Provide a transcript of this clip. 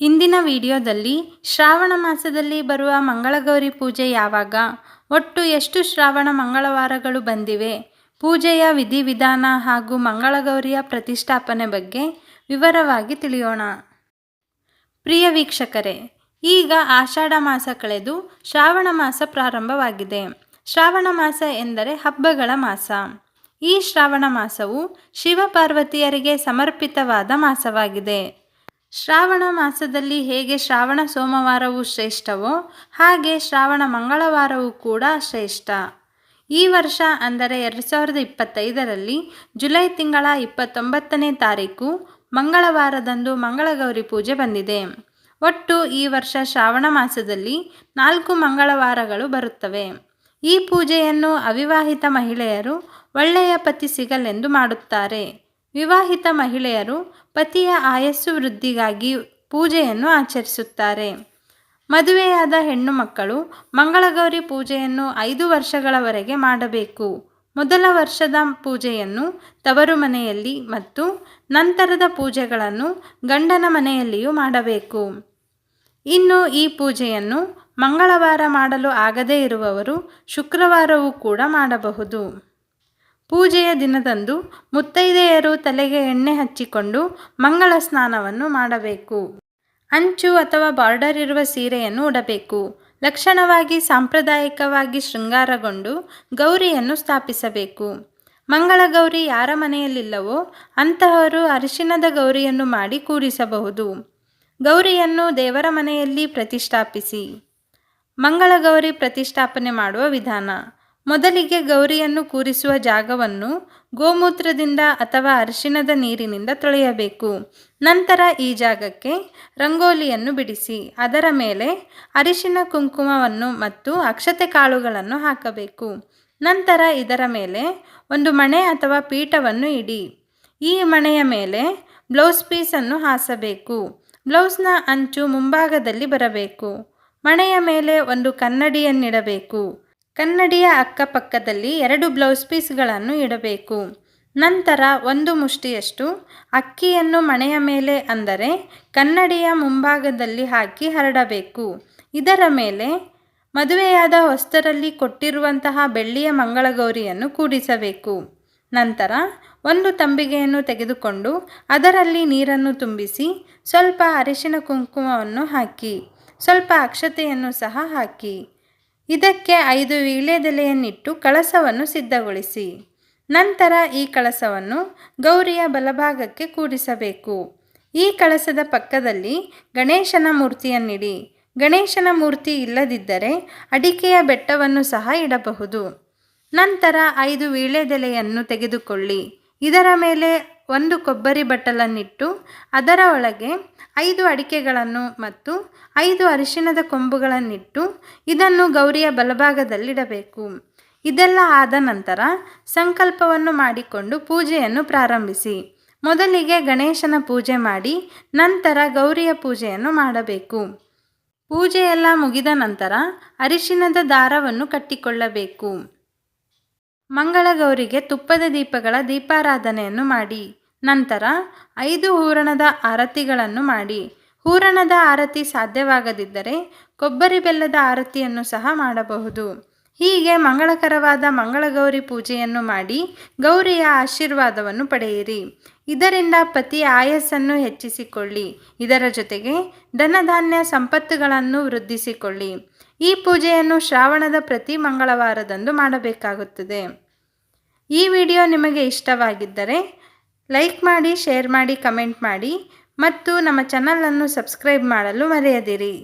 ಇಂದಿನ ವಿಡಿಯೋದಲ್ಲಿ ಶ್ರಾವಣ ಮಾಸದಲ್ಲಿ ಬರುವ ಮಂಗಳಗೌರಿ ಪೂಜೆ ಯಾವಾಗ? ಒಟ್ಟು ಎಷ್ಟು ಶ್ರಾವಣ ಮಂಗಳವಾರಗಳು ಬಂದಿವೆ? ಪೂಜೆಯ ವಿಧಿವಿಧಾನ ಹಾಗೂ ಮಂಗಳಗೌರಿಯ ಪ್ರತಿಷ್ಠಾಪನೆ ಬಗ್ಗೆ ವಿವರವಾಗಿ ತಿಳಿಯೋಣ. ಪ್ರಿಯ ವೀಕ್ಷಕರೇ, ಈಗ ಆಷಾಢ ಮಾಸ ಕಳೆದು ಶ್ರಾವಣ ಮಾಸ ಪ್ರಾರಂಭವಾಗಿದೆ. ಶ್ರಾವಣ ಮಾಸ ಎಂದರೆ ಹಬ್ಬಗಳ ಮಾಸ. ಈ ಶ್ರಾವಣ ಮಾಸವು ಶಿವಪಾರ್ವತಿಯರಿಗೆ ಸಮರ್ಪಿತವಾದ ಮಾಸವಾಗಿದೆ. ಶ್ರಾವಣ ಮಾಸದಲ್ಲಿ ಹೇಗೆ ಶ್ರಾವಣ ಸೋಮವಾರವು ಶ್ರೇಷ್ಠವೋ ಹಾಗೆ ಶ್ರಾವಣ ಮಂಗಳವಾರವೂ ಕೂಡ ಶ್ರೇಷ್ಠ. ಈ ವರ್ಷ ಅಂದರೆ ಎರಡು ಸಾವಿರದ ಇಪ್ಪತ್ತೈದರಲ್ಲಿ ಜುಲೈ ತಿಂಗಳ ಇಪ್ಪತ್ತೊಂಬತ್ತನೇ ತಾರೀಕು ಮಂಗಳವಾರದಂದು ಮಂಗಳಗೌರಿ ಪೂಜೆ ಬಂದಿದೆ. ಒಟ್ಟು ಈ ವರ್ಷ ಶ್ರಾವಣ ಮಾಸದಲ್ಲಿ ನಾಲ್ಕು ಮಂಗಳವಾರಗಳು ಬರುತ್ತವೆ. ಈ ಪೂಜೆಯನ್ನು ಅವಿವಾಹಿತ ಮಹಿಳೆಯರು ಒಳ್ಳೆಯ ಪತಿ ಸಿಗಲೆಂದು ಮಾಡುತ್ತಾರೆ. ವಿವಾಹಿತ ಮಹಿಳೆಯರು ಪತಿಯ ಆಯಸ್ಸು ವೃದ್ಧಿಗಾಗಿ ಪೂಜೆಯನ್ನು ಆಚರಿಸುತ್ತಾರೆ. ಮದುವೆಯಾದ ಹೆಣ್ಣು ಮಕ್ಕಳು ಮಂಗಳಗೌರಿ ಪೂಜೆಯನ್ನು ಐದು ವರ್ಷಗಳವರೆಗೆ ಮಾಡಬೇಕು. ಮೊದಲ ವರ್ಷದ ಪೂಜೆಯನ್ನು ತವರು ಮನೆಯಲ್ಲಿ ಮತ್ತು ನಂತರದ ಪೂಜೆಗಳನ್ನು ಗಂಡನ ಮನೆಯಲ್ಲಿಯೂ ಮಾಡಬೇಕು. ಇನ್ನು ಈ ಪೂಜೆಯನ್ನು ಮಂಗಳವಾರ ಮಾಡಲು ಆಗದೇ ಇರುವವರು ಶುಕ್ರವಾರವೂ ಕೂಡ ಮಾಡಬಹುದು. ಪೂಜೆಯ ದಿನದಂದು ಮುತ್ತೈದೆಯರು ತಲೆಗೆ ಎಣ್ಣೆ ಹಚ್ಚಿಕೊಂಡು ಮಂಗಳ ಸ್ನಾನವನ್ನು ಮಾಡಬೇಕು. ಅಂಚು ಅಥವಾ ಬಾರ್ಡರ್ ಇರುವ ಸೀರೆಯನ್ನು ಉಡಬೇಕು. ಲಕ್ಷಣವಾಗಿ ಸಾಂಪ್ರದಾಯಿಕವಾಗಿ ಶೃಂಗಾರಗೊಂಡು ಗೌರಿಯನ್ನು ಸ್ಥಾಪಿಸಬೇಕು. ಮಂಗಳ ಗೌರಿ ಯಾರ ಮನೆಯಲ್ಲಿಲ್ಲವೋ ಅಂತಹವರು ಅರಿಶಿನದ ಗೌರಿಯನ್ನು ಮಾಡಿ ಕೂರಿಸಬಹುದು ಗೌರಿಯನ್ನು ದೇವರ ಮನೆಯಲ್ಲಿ ಪ್ರತಿಷ್ಠಾಪಿಸಿ. ಮಂಗಳ ಗೌರಿ ಪ್ರತಿಷ್ಠಾಪನೆ ಮಾಡುವ ವಿಧಾನ. ಮೊದಲಿಗೆ ಗೌರಿಯನ್ನು ಕೂರಿಸುವ ಜಾಗವನ್ನು ಗೋಮೂತ್ರದಿಂದ ಅಥವಾ ಅರಿಶಿಣದ ನೀರಿನಿಂದ ತೊಳೆಯಬೇಕು. ನಂತರ ಈ ಜಾಗಕ್ಕೆ ರಂಗೋಲಿಯನ್ನು ಬಿಡಿಸಿ, ಅದರ ಮೇಲೆ ಅರಿಶಿಣ ಕುಂಕುಮವನ್ನು ಮತ್ತು ಅಕ್ಷತೆ ಕಾಳುಗಳನ್ನು ಹಾಕಬೇಕು. ನಂತರ ಇದರ ಮೇಲೆ ಒಂದು ಮಣೆ ಅಥವಾ ಪೀಠವನ್ನು ಇಡಿ. ಈ ಮಣೆಯ ಮೇಲೆ ಬ್ಲೌಸ್ ಪೀಸನ್ನು ಹಾಸಬೇಕು. ಬ್ಲೌಸ್ನ ಅಂಚು ಮುಂಭಾಗದಲ್ಲಿ ಬರಬೇಕು. ಮಣೆಯ ಮೇಲೆ ಒಂದು ಕನ್ನಡಿಯನ್ನಿಡಬೇಕು. ಕನ್ನಡಿಯ ಅಕ್ಕಪಕ್ಕದಲ್ಲಿ ಎರಡು ಬ್ಲೌಸ್ ಪೀಸ್ಗಳನ್ನು ಇಡಬೇಕು. ನಂತರ ಒಂದು ಮುಷ್ಟಿಯಷ್ಟು ಅಕ್ಕಿಯನ್ನು ಮಣೆಯ ಮೇಲೆ ಅಂದರೆ ಕನ್ನಡಿಯ ಮುಂಭಾಗದಲ್ಲಿ ಹಾಕಿ ಹರಡಬೇಕು. ಇದರ ಮೇಲೆ ಮದುವೆಯಾದ ಹೊಸ್ತರಲ್ಲಿ ಕೊಟ್ಟಿರುವಂತಹ ಬೆಳ್ಳಿಯ ಮಂಗಳಗೌರಿಯನ್ನು ಕೂಡಿಸಬೇಕು. ನಂತರ ಒಂದು ತಂಬಿಗೆಯನ್ನು ತೆಗೆದುಕೊಂಡು ಅದರಲ್ಲಿ ನೀರನ್ನು ತುಂಬಿಸಿ ಸ್ವಲ್ಪ ಅರಿಶಿನ ಕುಂಕುಮವನ್ನು ಹಾಕಿ, ಸ್ವಲ್ಪ ಅಕ್ಷತೆಯನ್ನು ಸಹ ಹಾಕಿ. ಇದಕ್ಕೆ ಐದು ವೀಳ್ಯದೆಲೆಯನ್ನಿಟ್ಟು ಕಳಸವನ್ನು ಸಿದ್ಧಗೊಳಿಸಿ. ನಂತರ ಈ ಕಳಸವನ್ನು ಗೌರಿಯ ಬಲಭಾಗಕ್ಕೆ ಕೂಡಿಸಬೇಕು. ಈ ಕಳಸದ ಪಕ್ಕದಲ್ಲಿ ಗಣೇಶನ ಮೂರ್ತಿಯನ್ನಿಡಿ. ಗಣೇಶನ ಮೂರ್ತಿ ಇಲ್ಲದಿದ್ದರೆ ಅಡಿಕೆಯ ಬೆಟ್ಟವನ್ನು ಸಹ ಇಡಬಹುದು. ನಂತರ ಐದು ವೀಳ್ಯದೆಲೆಯನ್ನು ತೆಗೆದುಕೊಳ್ಳಿ. ಇದರ ಮೇಲೆ ಒಂದು ಕೊಬ್ಬರಿ ಬಟ್ಟಲನ್ನಿಟ್ಟು ಅದರ ಒಳಗೆ ಐದು ಅಡಿಕೆಗಳನ್ನು ಮತ್ತು ಐದು ಅರಿಶಿಣದ ಕೊಂಬುಗಳನ್ನಿಟ್ಟು ಇದನ್ನು ಗೌರಿಯ ಬಲಭಾಗದಲ್ಲಿಡಬೇಕು. ಇದೆಲ್ಲ ಆದ ನಂತರ ಸಂಕಲ್ಪವನ್ನು ಮಾಡಿಕೊಂಡು ಪೂಜೆಯನ್ನು ಪ್ರಾರಂಭಿಸಿ. ಮೊದಲಿಗೆ ಗಣೇಶನ ಪೂಜೆ ಮಾಡಿ ನಂತರ ಗೌರಿಯ ಪೂಜೆಯನ್ನು ಮಾಡಬೇಕು. ಪೂಜೆಯೆಲ್ಲ ಮುಗಿದ ನಂತರ ಅರಿಶಿಣದ ದಾರವನ್ನು ಕಟ್ಟಿಕೊಳ್ಳಬೇಕು. ಮಂಗಳಗೌರಿಗೆ ತುಪ್ಪದ ದೀಪಗಳ ದೀಪಾರಾಧನೆಯನ್ನು ಮಾಡಿ. ನಂತರ ಐದು ಹೂರಣದ ಆರತಿಗಳನ್ನು ಮಾಡಿ. ಹೂರಣದ ಆರತಿ ಸಾಧ್ಯವಾಗದಿದ್ದರೆ ಕೊಬ್ಬರಿ ಬೆಲ್ಲದ ಆರತಿಯನ್ನು ಸಹ ಮಾಡಬಹುದು. ಹೀಗೆ ಮಂಗಳಕರವಾದ ಮಂಗಳಗೌರಿ ಪೂಜೆಯನ್ನು ಮಾಡಿ ಗೌರಿಯ ಆಶೀರ್ವಾದವನ್ನು ಪಡೆಯಿರಿ. ಇದರಿಂದ ಪತಿ ಆಯಸ್ಸನ್ನು ಹೆಚ್ಚಿಸಿಕೊಳ್ಳಿ. ಇದರ ಜೊತೆಗೆ ಧನಧಾನ್ಯ ಸಂಪತ್ತುಗಳನ್ನು ವೃದ್ಧಿಸಿಕೊಳ್ಳಿ. ಈ ಪೂಜೆಯನ್ನು ಶ್ರಾವಣದ ಪ್ರತಿ ಮಂಗಳವಾರದಂದು ಮಾಡಬೇಕಾಗುತ್ತದೆ. ಈ ವಿಡಿಯೋ ನಿಮಗೆ ಇಷ್ಟವಾಗಿದ್ದರೆ ಲೈಕ್ ಮಾಡಿ, ಶೇರ್ ಮಾಡಿ, ಕಮೆಂಟ್ ಮಾಡಿ ಮತ್ತು ನಮ್ಮ ಚಾನಲನ್ನು ಸಬ್ಸ್ಕ್ರೈಬ್ ಮಾಡಲು ಮರೆಯದಿರಿ.